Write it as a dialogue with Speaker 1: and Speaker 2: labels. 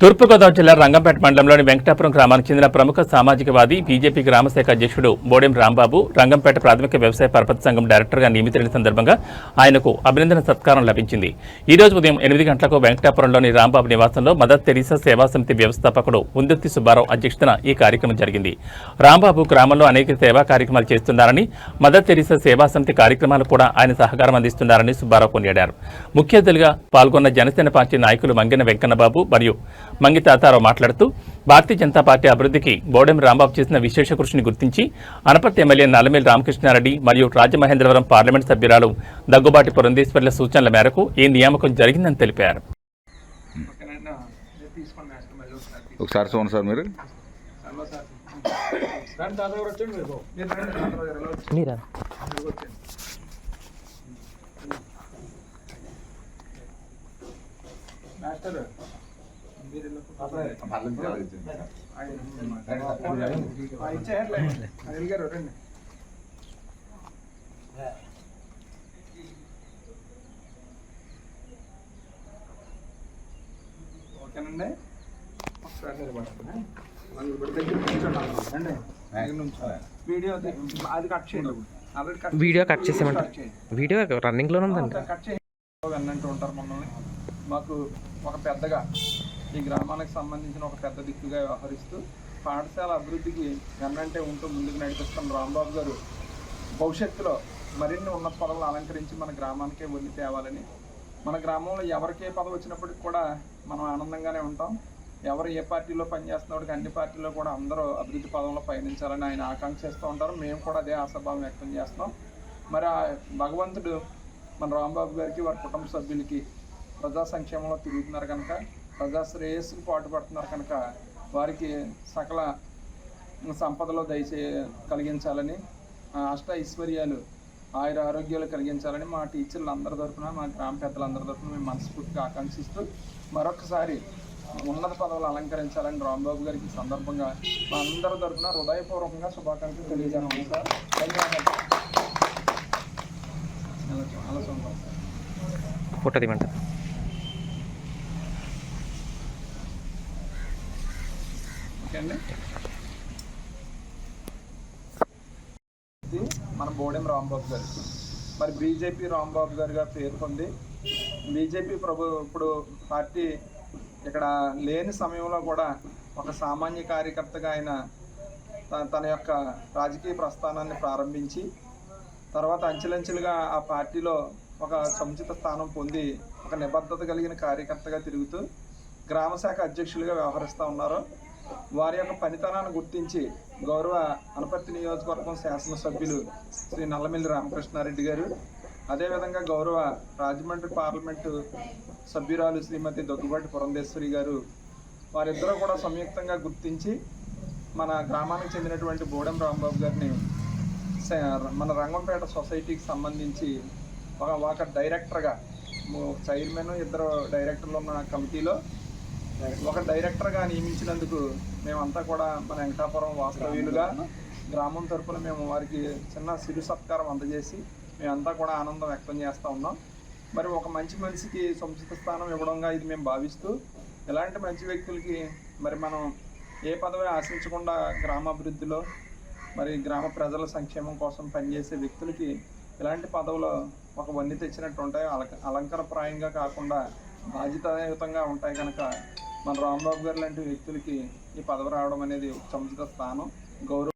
Speaker 1: తూర్పుగోదావరి జిల్లా రంగంపేట మండలంలోని వెంకటాపురం గ్రామానికి చెందిన ప్రముఖ సామాజికవాది బీజేపీ గ్రామశాఖ అధ్యక్షుడు బోడెం రాంబాబు రంగంపేట ప్రాథమిక వ్యవసాయ పరపతి సంఘం డైరెక్టర్గా నియమితులైన సందర్భంగా ఆయనకు అభినందన సత్కారం లభించింది. ఈ రోజు ఉదయం ఎనిమిది గంటలకు వెంకటాపురంలోని రాంబాబు నివాసంలో మదర్ తెరీసా సేవా సమితి వ్యవస్థాపకుడు ఉందుర్తి సుబ్బారావు అధ్యక్షతన ఈ కార్యక్రమం జరిగింది. రాంబాబు గ్రామంలో అనేక సేవా కార్యక్రమాలు చేస్తున్నారని మదర్ తెరీసా సేవా సమితి కార్యక్రమాలు కూడా ఆయన సహకారం అందిస్తున్నారని సుబ్బారావు కొనియాడారు. ముఖ్య అతిథులుగా పాల్గొన్న జనసేన పార్టీ నాయకులు మంగిన వెంకన్నబాబు మరియు మంగి తాతారావు మాట్లాడుతూ భారతీయ జనతా పార్టీ అభివృద్ధికి బోడెం రాంబాబు చేసిన విశేష కృషిని గుర్తించి అనపర్తి ఎమ్మెల్యే నల్లమేలి రామకృష్ణారెడ్డి మరియు రాజమహేంద్రవరం పార్లమెంట్ సభ్యురాలు దగ్గుబాటి పురంధేశ్వర్ల సూచనల మేరకు ఈ నియామకం జరిగిందని తెలిపారు.
Speaker 2: ఒకసారి
Speaker 3: చూడండి సార్ మీరు.
Speaker 2: మీరు? మాస్టర్ రండి. దగ్గర నుంచోండి. వీడియో అది కట్ చేయండి
Speaker 4: వీడియో కట్ చేసేయమంట వీడియో రన్నింగ్లోనే ఉందండి
Speaker 2: కట్ చేయండి అన్నంటూ ఉంటారు మమ్మల్ని మాకు ఒక పెద్దగా ఈ గ్రామానికి సంబంధించిన ఒక పెద్ద దిక్కుగా వ్యవహరిస్తూ పాఠశాల అభివృద్ధికి ఎన్నంటే ఉంటూ ముందుకు నడిపిస్తున్న రాంబాబు గారు భవిష్యత్తులో మరిన్ని ఉన్నత పదవులు అలంకరించి మన గ్రామానికే వదిలి తేవాలని. మన గ్రామంలో ఎవరికే పదవి వచ్చినప్పటికి కూడా మనం ఆనందంగానే ఉంటాం. ఎవరు ఏ పార్టీలో పనిచేస్తున్నప్పటికీ అన్ని పార్టీలో కూడా అందరూ అభివృద్ధి పదంలో పయనించాలని ఆయన ఆకాంక్షిస్తూ ఉంటారు. మేము కూడా అదే ఆశాభావం వ్యక్తం చేస్తున్నాం. మరి ఆ భగవంతుడు మన రాంబాబు గారికి వారి కుటుంబ సభ్యులకి ప్రజా సంక్షేమంలో తిరుగుతున్నారు కనుక ప్రజా పాటు పాటుపడుతున్నారు కనుక వారికి సకల సంపదలో దయచే కలిగించాలని అష్ట ఐశ్వర్యాలు ఆయుర ఆరోగ్యాలు కలిగించాలని మా టీచర్లు అందరి తరఫున మా గ్రామ పెద్దలందరి తరఫున మేము మనస్ఫూర్తిగా ఆకాంక్షిస్తూ మరొకసారి ఉన్నత పదవులు అలంకరించాలని రాంబాబు గారికి సందర్భంగా మా అందరి తరఫున హృదయపూర్వకంగా శుభాకాంక్షలు తెలియజేస్తున్నాం సార్. ధన్యవాదాలు. అలా
Speaker 4: ఫోటో
Speaker 2: అండి ఇది మన బోడెం రాంబాబు గారు. మరి బీజేపీ రాంబాబు గారుగా పేరు పొంది బీజేపీ ప్రభు ఇప్పుడు పార్టీ ఇక్కడ లేని సమయంలో కూడా ఒక సామాన్య కార్యకర్తగా ఆయన తన యొక్క రాజకీయ ప్రస్థానాన్ని ప్రారంభించి తర్వాత అంచెలంచెలుగా ఆ పార్టీలో ఒక సముచిత స్థానం పొంది ఒక నిబద్ధత కలిగిన కార్యకర్తగా తిరుగుతూ గ్రామ శాఖ అధ్యక్షులుగా వ్యవహరిస్తూ ఉన్నారు. వారి యొక్క పనితనాన్ని గుర్తించి గౌరవ అనపర్తి నియోజకవర్గం శాసనసభ్యులు శ్రీ నల్లమిల్లి రామకృష్ణారెడ్డి గారు అదేవిధంగా గౌరవ రాజమండ్రి పార్లమెంటు సభ్యురాలు శ్రీమతి దగ్గుబాటి పురంధేశ్వరి గారు వారిద్దరూ కూడా సంయుక్తంగా గుర్తించి మన గ్రామానికి చెందినటువంటి బోడెం రాంబాబు గారిని మన రంగంపేట సొసైటీకి సంబంధించి ఒక ఒక డైరెక్టర్గా చైర్మన్ ఇద్దరు డైరెక్టర్లు ఉన్న కమిటీలో ఒక డైరెక్టర్గా నియమించినందుకు మేమంతా కూడా మన వెంకటాపురం వాస్తవ్యులుగా గ్రామం తరపున. మేము వారికి చిన్న సిరు సత్కారం అందజేసి మేమంతా కూడా ఆనందం వ్యక్తం చేస్తూ ఉన్నాం. మరి ఒక మంచి మనిషికి సముచిత స్థానం ఇవ్వడంగా ఇది మేము భావిస్తూ ఇలాంటి మంచి వ్యక్తులకి మరి మనం ఏ పదవి ఆశించకుండా గ్రామాభివృద్ధిలో మరి గ్రామ ప్రజల సంక్షేమం కోసం పనిచేసే వ్యక్తులకి ఇలాంటి పదవులు ఒక వన్ని తెచ్చినట్టు ఉంటాయి అలంక అలంకరప్రాయంగా కాకుండా బాధ్యతాయుతంగా ఉంటాయి కనుక మన రాంబాబు గారు లాంటి వ్యక్తులకి ఈ పదవి రావడం అనేది సముచిత స్థానం. గౌరవం